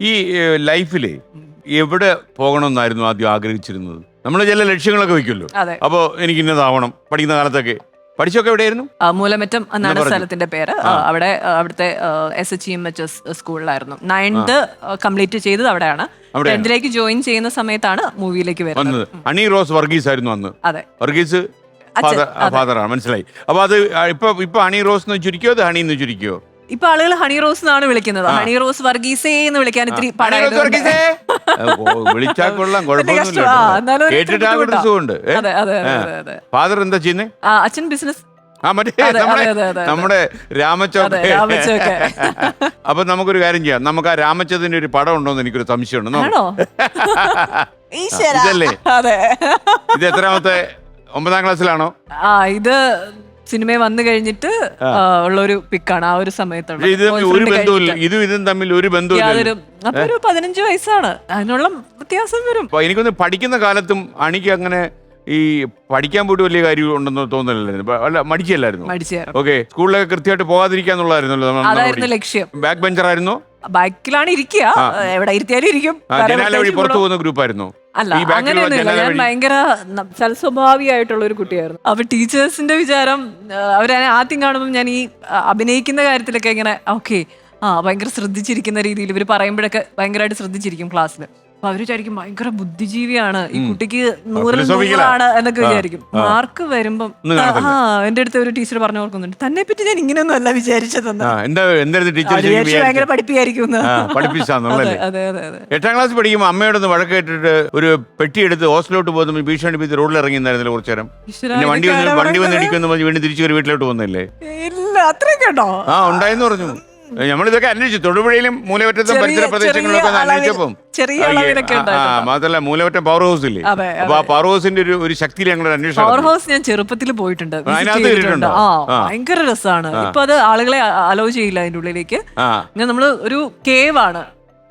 ഈ ലൈഫിൽ എവിടെ പോകണമെന്നായിരുന്നു ആദ്യം ആഗ്രഹിച്ചിരുന്നത്? നമ്മൾ ചില ലക്ഷ്യങ്ങളൊക്കെ വെക്കുമല്ലോ. അതെ. അപ്പോൾ എനിക്ക് ഇന്നതാവണം പഠിക്കുന്ന കാലത്തൊക്കെ. പഠിച്ചൊക്കെ എവിടെയായിരുന്നു? മൂലമറ്റം എന്നാണ് സ്ഥലത്തിന്റെ പേര്. അവിടെ അവിടുത്തെ S H M H S സ്കൂളിലായിരുന്നു. നയൻത് കംപ്ലീറ്റ് ചെയ്തത് അവിടെയാണ്. ടെൻത്തിലേക്ക് ജോയിൻ ചെയ്യുന്ന സമയത്താണ് മൂവിയിലേക്ക് വരുന്നത്. അണി റോസ് വർഗീസ് ആയിരുന്നു അന്ന്. അതെ. വർഗീസ് ഫാദറാണ്. മനസ്സിലായി. അപ്പൊ അത് ഇപ്പൊ ഇപ്പൊ അണി റോസ് എന്ന് ചുരുക്കിയോ? അത് ഹണി എന്ന് ചുരുക്കിയോ? ഇപ്പൊ ആളുകൾ ഹണി റോസ് എന്നാണ് വിളിക്കുന്നത്. ഹണി റോസ് വർഗീസേ എന്ന് വിളിക്കാൻ ഇത്തിരി ഓ, വിളിച്ചാൽ കൊള്ളാം കുഴപ്പമൊന്നുമില്ല. കേട്ടിട്ട് ആ ഒരു സുഖമുണ്ട് അതെ അതെ അതെ അതെ അതെ. ഫാദർ എന്താ ചെയ്യുന്നേ? അച്ഛൻ ബിസിനസ്. ആ മറ്റേ നമ്മുടെ രാമച്ചൊക്കെ. അപ്പൊ നമുക്കൊരു കാര്യം ചെയ്യാം. നമുക്ക് ആ രാമച്ചതിന്റെ ഒരു പടം ഉണ്ടോന്ന് എനിക്കൊരു സംശയമുണ്ട്. ഇതല്ലേ? ഇത് എത്രാമത്തെ? ഒമ്പതാം ക്ലാസ്സിലാണോ? ആ ഇത് സിനിമ വന്നു കഴിഞ്ഞിട്ട് ഉള്ള ഒരു പിക്കാണ് ആ ഒരു ഇത് തമ്മിൽ ഒരു ബന്ധവുമില്ല ഇതും ഇതും തമ്മിൽ ഒരു ബന്ധവുമില്ല യാതൊരു അപ്പൊ ഒരു പതിനഞ്ച് വയസ്സാണ്. അതിനുള്ള വ്യത്യാസം വരും. അപ്പൊ എനിക്കൊന്ന് പഠിക്കുന്ന കാലത്തും അണിക്ക് അങ്ങനെ ഈ പഠിക്കാൻ പോയിട്ട് വലിയ കാര്യം ഉണ്ടെന്ന് തോന്നുന്നില്ലായിരുന്നു ഇപ്പൊ അല്ല മടിച്ചല്ലായിരുന്നു മടിച്ചു ഓക്കെ സ്കൂളിലൊക്കെ കൃത്യമായിട്ട് പോകാതിരിക്കാന്നുള്ളതായിരുന്നല്ലോ അതായിരുന്നു ലക്ഷ്യം. ബാക്ക് ബെഞ്ചർ ആയിരുന്നു ബൈക്കിലാണ് ഇരിക്കുക. എവിടെ ഇരുത്തിയാലും ഇരിക്കും. പുറത്തു പോകുന്ന ഗ്രൂപ്പായിരുന്നു. അല്ല അങ്ങനെയൊന്നുമില്ല ഞാൻ ഭയങ്കര സൽസ്വഭാവിയായിട്ടുള്ള ഒരു കുട്ടിയായിരുന്നു. അപ്പൊ ടീച്ചേഴ്സിന്റെ വിചാരം അവരെ ആദ്യം കാണുമ്പോൾ ഞാൻ ഈ അഭിനയിക്കുന്ന കാര്യത്തിലൊക്കെ ഇങ്ങനെ ഓക്കെ ആ ഭയങ്കര ശ്രദ്ധിച്ചിരിക്കുന്ന രീതിയിൽ ഇവർ പറയുമ്പോഴൊക്കെ ഭയങ്കരമായിട്ട് ശ്രദ്ധിച്ചിരിക്കും ക്ലാസ്സിൽ അപ്പൊ അവർ വിചാരിക്കും ഭയങ്കര ബുദ്ധിജീവിയാണ്. ഈ കുട്ടിക്ക് നൂറിൽ നൂറാണ് എന്നൊക്കെ വിചാരിക്കും. മാർക്ക് വരുമ്പം ആ. എന്റെ അടുത്ത് ഒരു ടീച്ചർ പറഞ്ഞു ഓർക്കുന്നുണ്ട്. തന്നെ പറ്റി ഞാൻ ഇങ്ങനെയൊന്നും അല്ല വിചാരിച്ചതെന്ന്. ആ എന്താ ടീച്ചർ അവർ വിചാരിച്ചു ഭയങ്കര പഠിപ്പിയായിരിക്കും അതെ അതെ അതെ എട്ടാം ക്ലാസ് പഠിക്കുമ്പോൾ അമ്മയോടൊന്ന് വഴക്ക് കേട്ടിട്ട് ഒരു പെട്ടി എടുത്ത് ഹോസ്റ്റലോട്ട് പോകുമ്പോൾ ഭീഷണി റോഡിൽ ഇറങ്ങിയിരുന്നു കുറച്ചു നേരം. വണ്ടി വന്ന് വണ്ടി വന്ന് ഇടിക്കുന്നു വീണ്ടും തിരിച്ചു വീട്ടിലോട്ട് പോകുന്നില്ലേ? ഇല്ല അത്രയൊക്കെ കേട്ടോ. ആ ഉണ്ടായെന്ന് പറഞ്ഞു. നമ്മളിതൊക്കെ അന്വേഷിച്ചു. തൊടുപുഴയിലും മൂലവറ്റത്തും പരിസര പ്രദേശങ്ങളിലൊക്കെ അന്വേഷിച്ചപ്പം. മാത്രല്ല മൂലവറ്റം പവർ ഹൗസ് ഇല്ലേ? അപ്പൊ ആ പവർ ഹൗസിന്റെ ഒരു ഒരു ശക്തിയിൽ ഞങ്ങൾ അന്വേഷണം പവർ ഹൗസ് ഞാൻ ചെറുപ്പത്തിൽ പോയിട്ടുണ്ട്? ആ. ഭയങ്കര രസമാണ് ഇപ്പൊ അത് ആളുകളെ അലോ ചെയ്യില്ല അതിന്റെ ഉള്ളിലേക്ക്. നമ്മൾ ഒരു കേവാണ്.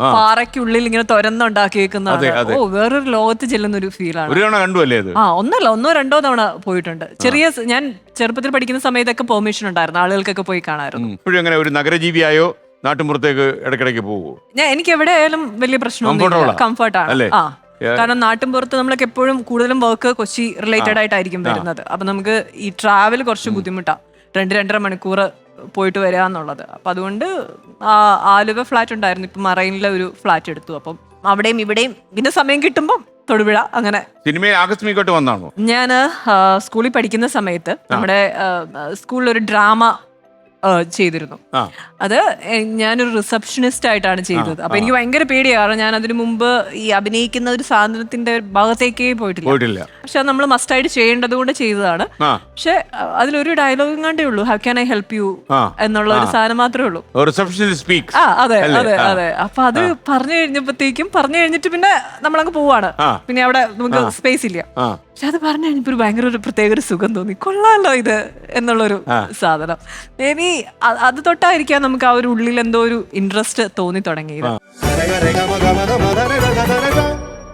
പാറയ്ക്കുള്ളിൽ ഇങ്ങനെ തുരന്നുണ്ടാക്കിയേക്കുന്ന. ഓ വേറൊരു ലോകത്ത് ചെല്ലുന്ന ഒരു ഫീലാണ് ഒരു തവണ കണ്ടു അല്ലേ ആ ഒന്നല്ല ഒന്നോ രണ്ടോ തവണ പോയിട്ടുണ്ട്. ചെറിയ ഞാൻ ചെറുപ്പത്തിൽ പഠിക്കുന്ന സമയത്തൊക്കെ പെർമിഷൻ ഉണ്ടായിരുന്നു. ആളുകൾക്കൊക്കെ പോയി കാണാറുണ്ട് ഇപ്പോഴും അങ്ങനെ ഒരു നഗരജീവിയായോ നാട്ടുമ്പുറത്തേക്ക് ഇടയ്ക്കിടയ്ക്ക് പോകുമോ ഞാൻ എനിക്ക് എവിടെ ആയാലും വലിയ പ്രശ്നമൊന്നുമില്ല. കംഫർട്ട് ആണ്. കംഫർട്ടാണ്? ആ. കാരണം നാട്ടിൻപുറത്ത് നമ്മളൊക്കെ എപ്പോഴും കൂടുതലും വർക്ക് കൊച്ചി റിലേറ്റഡ് ആയിട്ടായിരിക്കും വരുന്നത്. അപ്പൊ നമുക്ക് ഈ ട്രാവൽ കുറച്ച് ബുദ്ധിമുട്ടാ. രണ്ട് രണ്ടര മണിക്കൂർ പോയിട്ട് വരിക എന്നുള്ളത്. അപ്പം അതുകൊണ്ട് ആ ആലുവ ഫ്ലാറ്റ് ഉണ്ടായിരുന്നു. ഇപ്പം മറൈനിലെ ഒരു ഫ്ലാറ്റ് എടുത്തു. അപ്പം അവിടെയും ഇവിടെയും പിന്നെ സമയം കിട്ടുമ്പോൾ തൊടുപുഴ അങ്ങനെ. സിനിമയിൽ ആകസ്മികമായിട്ട് വന്നാണോ ഞാൻ സ്കൂളിൽ പഠിക്കുന്ന സമയത്ത് നമ്മുടെ സ്കൂളിൽ ഒരു ഡ്രാമ ചെയ്തിരുന്നു. അത് ഞാനൊരു റിസപ്ഷനിസ്റ്റ് ആയിട്ടാണ് ചെയ്തത്. അപ്പൊ എനിക്ക് ഭയങ്കര പേടിയാണ് ഞാൻ അതിനു മുമ്പ് ഈ അഭിനയിക്കുന്ന ഒരു സാധനത്തിന്റെ ഭാഗത്തേക്കേ പോയിട്ടില്ല. പക്ഷെ അത് നമ്മൾ മസ്റ്റായിട്ട് ചെയ്യേണ്ടത് കൊണ്ട് ചെയ്തതാണ്. പക്ഷെ അതിലൊരു ഡയലോഗും കണ്ടേ ഉള്ളൂ. How can I help you. എന്നുള്ള ഒരു സാധനം മാത്രമേ ഉള്ളൂ. ആ അതെ? അതെ. അതെ. അപ്പൊ അത് പറഞ്ഞു കഴിഞ്ഞപ്പോഴത്തേക്കും പറഞ്ഞു കഴിഞ്ഞിട്ട് പിന്നെ നമ്മളങ്ങ് പോവാണ്. പിന്നെ അവിടെ നമുക്ക് സ്പേസ് ഇല്ല. പക്ഷെ അത് പറഞ്ഞു കഴിഞ്ഞപ്പോൾ ഒരു ഭയങ്കര ഒരു പ്രത്യേക ഒരു സുഖം തോന്നി. കൊള്ളാലോ ഇത് എന്നുള്ളൊരു സാധനം. മേ ബി അത് തൊട്ടായിരിക്കാം നമുക്ക് ആ ഒരു ഉള്ളിൽ എന്തോ ഒരു ഇൻട്രസ്റ്റ് തോന്നി തുടങ്ങിയത്.